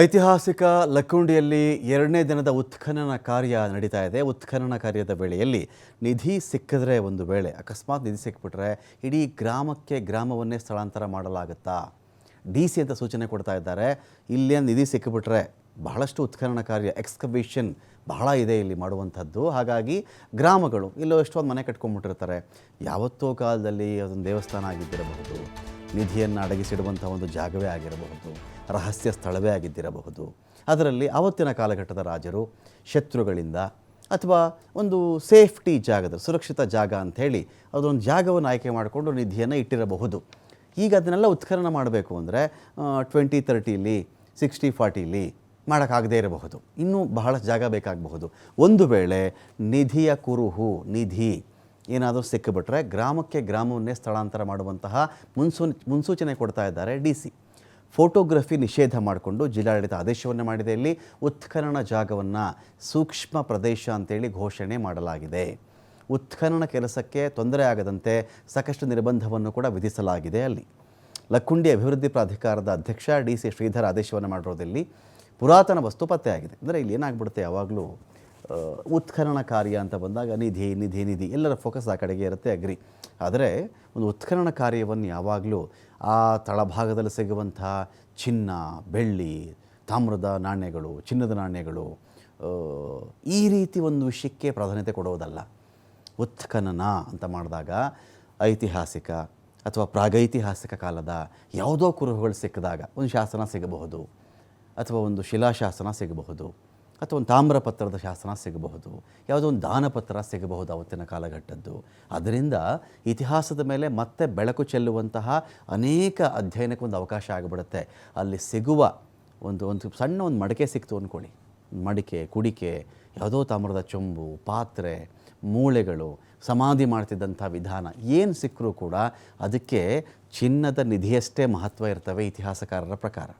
ಐತಿಹಾಸಿಕ ಲಕ್ಕುಂಡಿಯಲ್ಲಿ ಎರಡನೇ ದಿನದ ಉತ್ಖನನ ಕಾರ್ಯ ನಡೀತಾ ಇದೆ. ಉತ್ಖನನ ಕಾರ್ಯದ ವೇಳೆಯಲ್ಲಿ ನಿಧಿ ಸಿಕ್ಕಿದ್ರೆ ಒಂದು ವೇಳೆ, ಅಕಸ್ಮಾತ್ ನಿಧಿ ಸಿಕ್ಬಿಟ್ರೆ ಇಡೀ ಗ್ರಾಮಕ್ಕೆ ಗ್ರಾಮವನ್ನೇ ಸ್ಥಳಾಂತರ ಮಾಡಲಾಗುತ್ತಾ? ಡಿ ಸಿ ಅಂತ ಸೂಚನೆ ಕೊಡ್ತಾ ಇದ್ದಾರೆ. ಇಲ್ಲಿ ನಿಧಿ ಸಿಕ್ಕಿಬಿಟ್ರೆ ಬಹಳಷ್ಟು ಉತ್ಖನನ ಕಾರ್ಯ, ಎಕ್ಸ್ಕವೇಷನ್ ಬಹಳ ಇದೆ ಇಲ್ಲಿ ಮಾಡುವಂಥದ್ದು. ಹಾಗಾಗಿ ಗ್ರಾಮಗಳು ಇಲ್ಲೋ ಎಷ್ಟೊಂದು ಮನೆ ಕಟ್ಕೊಂಡ್ಬಿಟ್ಟಿರ್ತಾರೆ. ಯಾವತ್ತೋ ಕಾಲದಲ್ಲಿ ಅದೊಂದು ದೇವಸ್ಥಾನ ಆಗಿದ್ದಿರಬಹುದು. ನಿಧಿಯನ್ನು ಅಡಗಿಸಿಡುವಂಥ ಒಂದು ಜಾಗವೇ ಆಗಿರಬಹುದು, ರಹಸ್ಯ ಸ್ಥಳವೇ ಆಗಿದ್ದಿರಬಹುದು. ಅದರಲ್ಲಿ ಆವತ್ತಿನ ಕಾಲಘಟ್ಟದ ರಾಜರು ಶತ್ರುಗಳಿಂದ ಅಥವಾ ಒಂದು ಸೇಫ್ಟಿ ಜಾಗದ, ಸುರಕ್ಷಿತ ಜಾಗ ಅಂಥೇಳಿ ಅದೊಂದು ಜಾಗವನ್ನು ಆಯ್ಕೆ ಮಾಡಿಕೊಂಡು ನಿಧಿಯನ್ನು ಇಟ್ಟಿರಬಹುದು. ಈಗ ಅದನ್ನೆಲ್ಲ ಉತ್ಖನನ ಮಾಡಬೇಕು ಅಂದರೆ ಟ್ವೆಂಟಿ ತರ್ಟಿಲಿ ಸಿಕ್ಸ್ಟಿ ಫಾರ್ಟಿಲಿ ಮಾಡೋಕ್ಕಾಗದೇ ಇರಬಹುದು. ಇನ್ನೂ ಬಹಳ ಜಾಗ ಬೇಕಾಗಬಹುದು. ಒಂದು ವೇಳೆ ನಿಧಿಯ ಕುರುಹು, ನಿಧಿ ಏನಾದರೂ ಸಿಕ್ಕಿಬಿಟ್ರೆ ಗ್ರಾಮಕ್ಕೆ ಗ್ರಾಮವನ್ನೇ ಸ್ಥಳಾಂತರ ಮಾಡುವಂತಹ ಮುನ್ಸೂ, ಮುನ್ಸೂಚನೆ ಕೊಡ್ತಾ ಇದ್ದಾರೆ ಡಿ ಸಿ. ಫೋಟೋಗ್ರಫಿ ನಿಷೇಧ ಮಾಡಿಕೊಂಡು ಜಿಲ್ಲಾಡಳಿತ ಆದೇಶವನ್ನು ಮಾಡಿದೆ. ಇಲ್ಲಿ ಉತ್ಖನನ ಜಾಗವನ್ನು ಸೂಕ್ಷ್ಮ ಪ್ರದೇಶ ಅಂತೇಳಿ ಘೋಷಣೆ ಮಾಡಲಾಗಿದೆ. ಉತ್ಖನನ ಕೆಲಸಕ್ಕೆ ತೊಂದರೆ ಆಗದಂತೆ ಸಾಕಷ್ಟು ನಿರ್ಬಂಧವನ್ನು ಕೂಡ ವಿಧಿಸಲಾಗಿದೆ ಅಲ್ಲಿ. ಲಕ್ಕುಂಡಿ ಅಭಿವೃದ್ಧಿ ಪ್ರಾಧಿಕಾರದ ಅಧ್ಯಕ್ಷ ಡಿ ಸಿ ಶ್ರೀಧರ್ ಆದೇಶವನ್ನು ಮಾಡಿರೋದಲ್ಲಿ ಪುರಾತನ ವಸ್ತು ಪತ್ತೆಯಾಗಿದೆ. ಅಂದರೆ ಇಲ್ಲಿ ಏನಾಗ್ಬಿಡುತ್ತೆ ಯಾವಾಗಲೂ ಉತ್ಖನನ ಕಾರ್ಯ ಅಂತ ಬಂದಾಗ ನಿಧಿ ನಿಧಿ ನಿಧಿ, ಎಲ್ಲರ ಫೋಕಸ್ ಆ ಕಡೆಗೆ ಇರುತ್ತೆ ಅಗ್ರಿ. ಆದರೆ ಒಂದು ಉತ್ಖನನ ಕಾರ್ಯವನ್ನು ಯಾವಾಗಲೂ ಆ ತಳಭಾಗದಲ್ಲಿ ಸಿಗುವಂಥ ಚಿನ್ನ, ಬೆಳ್ಳಿ, ತಾಮ್ರದ ನಾಣ್ಯಗಳು, ಚಿನ್ನದ ನಾಣ್ಯಗಳು ಈ ರೀತಿ ಒಂದು ವಿಷಯಕ್ಕೆ ಪ್ರಾಧಾನ್ಯತೆ ಕೊಡೋದಲ್ಲ. ಉತ್ಖನನ ಅಂತ ಮಾಡಿದಾಗ ಐತಿಹಾಸಿಕ ಅಥವಾ ಪ್ರಾಗೈತಿಹಾಸಿಕ ಕಾಲದ ಯಾವುದೋ ಕುರುಹುಗಳು ಸಿಕ್ಕಿದಾಗ ಒಂದು ಶಾಸನ ಸಿಗಬಹುದು ಅಥವಾ ಒಂದು ಶಿಲಾಶಾಸನ ಸಿಗಬಹುದು. ಅಥವಾ ಒಂದು ತಾಮ್ರಪತ್ರದ ಶಾಸನ ಸಿಗಬಹುದು, ಯಾವುದೋ ಒಂದು ದಾನಪತ್ರ ಸಿಗಬಹುದು ಅವತ್ತಿನ ಕಾಲಘಟ್ಟದ್ದು. ಅದರಿಂದ ಇತಿಹಾಸದ ಮೇಲೆ ಮತ್ತೆ ಬೆಳಕು ಚೆಲ್ಲುವಂತಹ ಅನೇಕ ಅಧ್ಯಯನಕ್ಕೆ ಒಂದು ಅವಕಾಶ ಆಗಿಬಿಡುತ್ತೆ. ಅಲ್ಲಿ ಸಿಗುವ ಒಂದು ಒಂದು ಸಣ್ಣ ಒಂದು ಮಡಿಕೆ ಸಿಕ್ತು ಅಂದ್ಕೊಳ್ಳಿ ಮಡಿಕೆ, ಕುಡಿಕೆ, ಯಾವುದೋ ತಾಮ್ರದ ಚೊಂಬು, ಪಾತ್ರೆ, ಮೂಳೆಗಳು, ಸಮಾಧಿ ಮಾಡ್ತಿದ್ದಂಥ ವಿಧಾನ ಏನು ಸಿಕ್ಕರೂ ಕೂಡ ಅದಕ್ಕೆ ಚಿನ್ನದ ನಿಧಿಯಷ್ಟೇ ಮಹತ್ವ ಇರ್ತವೆ ಇತಿಹಾಸಕಾರರ ಪ್ರಕಾರ.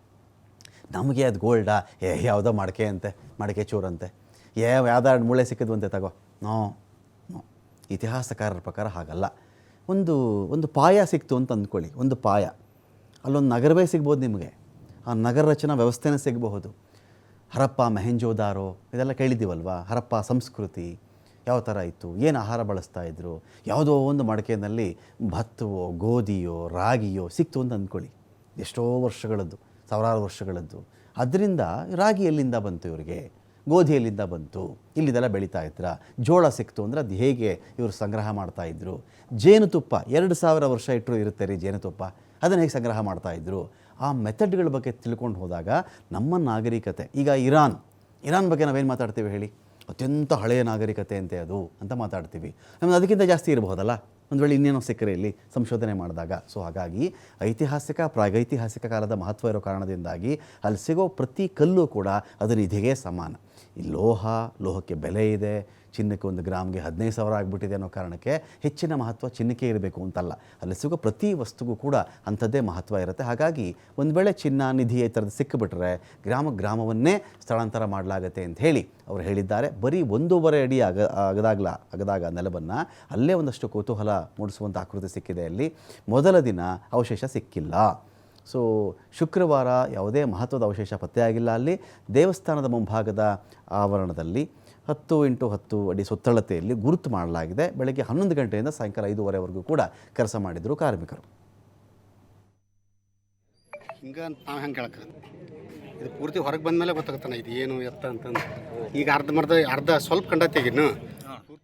ನಮಗೆ ಅದು ಗೋಲ್ಡಾ ಏ, ಯಾವುದೋ ಮಡಕೆ ಅಂತೆ, ಮಡಕೆ ಚೂರಂತೆ ಏ ಯಾವ್ದಾರ ಮೂಳೆ ಸಿಕ್ಕಿದ್ವಂತೆ ತಗೋ. No no. ಇತಿಹಾಸಕಾರರ ಪ್ರಕಾರ ಹಾಗಲ್ಲ. ಒಂದು ಒಂದು ಪಾಯ ಸಿಕ್ತು ಅಂತ ಅಂದ್ಕೊಳ್ಳಿ, ಒಂದು ಪಾಯ. ಅಲ್ಲೊಂದು ನಗರವೇ ಸಿಗ್ಬೋದು ನಿಮಗೆ. ಆ ನಗರ ರಚನಾ ವ್ಯವಸ್ಥೆನೇ ಸಿಗಬಹುದು. ಹರಪ್ಪ ಮೆಹೆಂಜೋದಾರೋ, ಇದೆಲ್ಲ ಕೇಳಿದ್ದೀವಲ್ವಾ? ಹರಪ್ಪ ಸಂಸ್ಕೃತಿ, ಯಾವ ಥರ ಇತ್ತು? ಏನು ಆಹಾರ ಬಳಸ್ತಾ ಇದ್ರು? ಯಾವುದೋ ಒಂದು ಮಡಕೆಯಲ್ಲಿ ಭತ್ತವೋ, ಗೋಧಿಯೋ, ರಾಗಿಯೋ ಸಿಕ್ತು ಅಂತ ಅಂದ್ಕೊಳ್ಳಿ. ಎಷ್ಟೋ ವರ್ಷಗಳದ್ದು. ಸಾವಿರಾರು ವರ್ಷಗಳದ್ದು. ಅದರಿಂದ ರಾಗಿ ಎಲ್ಲಿಂದ ಬಂತು ಇವರಿಗೆ? ಗೋಧಿ ಎಲ್ಲಿಂದ ಬಂತು? ಇಲ್ಲಿದೆಲ್ಲ ಬೆಳೀತಾ ಇದ್ರ? ಜೋಳ ಸಿಕ್ತು ಅಂದರೆ ಅದು ಹೇಗೆ ಇವರು ಸಂಗ್ರಹ ಮಾಡ್ತಾಯಿದ್ರು ಜೇನುತುಪ್ಪ, ಎರಡು ಸಾವಿರ ವರ್ಷ ಇಟ್ಟರು ಇರುತ್ತೆ ರೀ ಜೇನುತುಪ್ಪ. ಅದನ್ನು ಹೇಗೆ ಸಂಗ್ರಹ ಮಾಡ್ತಾಯಿದ್ರು ಆ ಮೆಥಡ್ಗಳ ಬಗ್ಗೆ ತಿಳ್ಕೊಂಡು ಹೋದಾಗ ನಮ್ಮ ನಾಗರಿಕತೆ, ಈಗ ಇರಾನ್ ಇರಾನ್ ಬಗ್ಗೆ ನಾವೇನು ಮಾತಾಡ್ತೀವಿ ಹೇಳಿ? ಅತ್ಯಂತ ಹಳೆಯ ನಾಗರಿಕತೆ ಅಂತೆ ಅದು ಅಂತ ಮಾತಾಡ್ತೀವಿ. ನಮ್ಮದು ಅದಕ್ಕಿಂತ ಜಾಸ್ತಿ ಇರಬಹುದಲ್ಲ? ಒಂದು ವೇಳೆ ಇನ್ನೇನೋ ಸಿಕ್ಕರೆ ಇಲ್ಲಿ ಸಂಶೋಧನೆ ಮಾಡಿದಾಗ. ಸೊ, ಹಾಗಾಗಿ ಐತಿಹಾಸಿಕ, ಪ್ರಾಗೈತಿಹಾಸಿಕ ಕಾಲದ ಮಹತ್ವ ಇರೋ ಕಾರಣದಿಂದಾಗಿ ಅಲ್ಲಿ ಸಿಗೋ ಪ್ರತಿ ಕಲ್ಲು ಕೂಡ ಅದು ನಿಧಿಗೆ ಸಮಾನ. ಈ ಲೋಹ, ಲೋಹಕ್ಕೆ ಬೆಲೆ ಇದೆ, ಚಿನ್ನಕ್ಕೆ ಒಂದು ಗ್ರಾಮ್ಗೆ ಹದಿನೈದು ಸಾವಿರ ಆಗಿಬಿಟ್ಟಿದೆ ಅನ್ನೋ ಕಾರಣಕ್ಕೆ ಹೆಚ್ಚಿನ ಮಹತ್ವ ಚಿನ್ನಕ್ಕೆ ಇರಬೇಕು ಅಂತಲ್ಲ. ಅಲ್ಲಿ ಸಿಗೋ ಪ್ರತಿ ವಸ್ತುಗೂ ಕೂಡ ಅಂಥದ್ದೇ ಮಹತ್ವ ಇರುತ್ತೆ. ಹಾಗಾಗಿ ಒಂದು ವೇಳೆ ಚಿನ್ನ ನಿಧಿ ಈ ಥರದ್ದು ಸಿಕ್ಕಿಬಿಟ್ರೆ ಗ್ರಾಮ ಗ್ರಾಮವನ್ನೇ ಸ್ಥಳಾಂತರ ಮಾಡಲಾಗತ್ತೆ ಅಂತ ಹೇಳಿ ಅವರು ಹೇಳಿದ್ದಾರೆ. ಬರೀ ಒಂದೂವರೆ ಅಡಿ ಅಗ, ಅಗದಾಗ್ಲ, ಅಗದಾಗ ನೆಲವನ್ನು ಅಲ್ಲೇ ಒಂದಷ್ಟು ಕುತೂಹಲ ಮೂಡಿಸುವಂಥ ಆಕೃತಿ ಸಿಕ್ಕಿದೆ ಅಲ್ಲಿ. ಮೊದಲ ದಿನ ಅವಶೇಷ ಸಿಕ್ಕಿಲ್ಲ. ಸೊ ಶುಕ್ರವಾರ ಯಾವುದೇ ಮಹತ್ವದ ಅವಶೇಷ ಪತ್ತೆಯಾಗಿಲ್ಲ. ಅಲ್ಲಿ ದೇವಸ್ಥಾನದ ಮುಂಭಾಗದ ಆವರಣದಲ್ಲಿ ಹತ್ತು ಇಂಟು ಹತ್ತು ಅಡಿ ಸುತ್ತಳತೆಯಲ್ಲಿ ಗುರುತು ಮಾಡಲಾಗಿದೆ. ಬೆಳಗ್ಗೆ ಹನ್ನೊಂದು ಗಂಟೆಯಿಂದ ಸಾಯಂಕಾಲ ಐದೂವರೆವರೆಗೂ ಕೂಡ ಕೆಲಸ ಮಾಡಿದರು ಕಾರ್ಮಿಕರು. ಹಿಂಗೆ ನಾವು ಹೆಂಗೆ ಕೇಳಕ ಇದು ಪೂರ್ತಿ ಹೊರಗೆ ಬಂದ ಮೇಲೆ ಗೊತ್ತಾಗುತ್ತಾನೆ ಇದು ಏನು ಎತ್ತ ಅಂತಂದು ಈಗ ಅರ್ಧ ಮರ್ಧ, ಅರ್ಧ ಸ್ವಲ್ಪ ಕಂಡತ್ತೆ